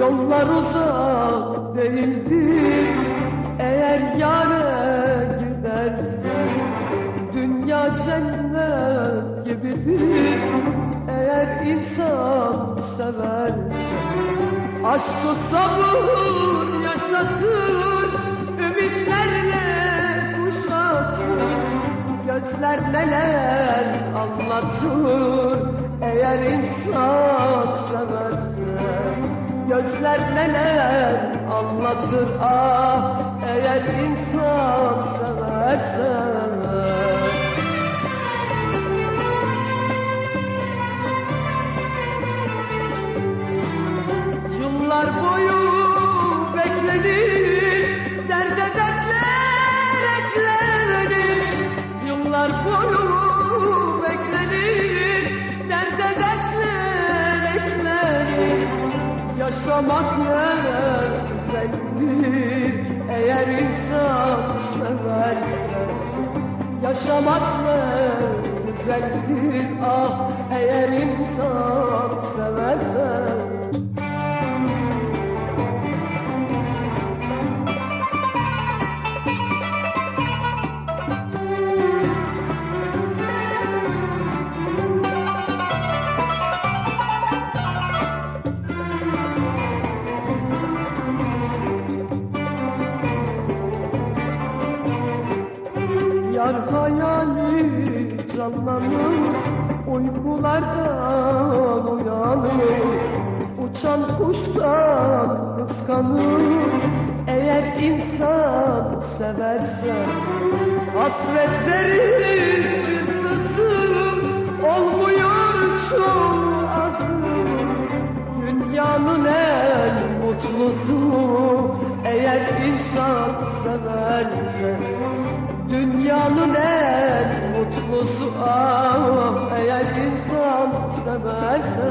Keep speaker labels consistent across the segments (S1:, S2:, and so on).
S1: Yollar uzak değildir. Eğer yâre gidersen Dünya cennet gibidir. Eğer insan seversen Aşk-ı sabır yaşatır. Ümitlerle kuşatır. Gözler neler anlatır. Eğer insan Gözler neler anlatır ah Eğer insan severse Yaşamak ne güzeldir. Eğer insan severse Yaşamak ne güzeldir. Ah Eğer insan severse Yar hayali canlanır. Uykulardan uyanır. Uçan kuştan kıskanır. Eğer insan severse Hasret verir sızır Olmuyor çok azır Dünyanın en mutlusu Eğer insan severse Dünyanın en mutlusu. Ah Eğer insan severse.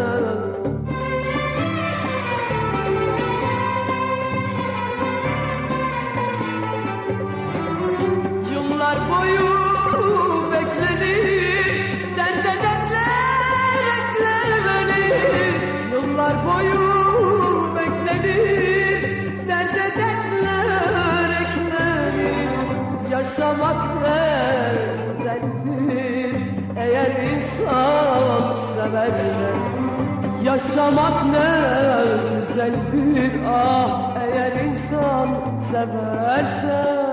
S1: Yıllar boyu beklenir Derde dertler eklenir Yıllar boyu Yaşamak ne güzeldir Eğer insan severse. Yaşamak ne güzeldir ah eğer insan severse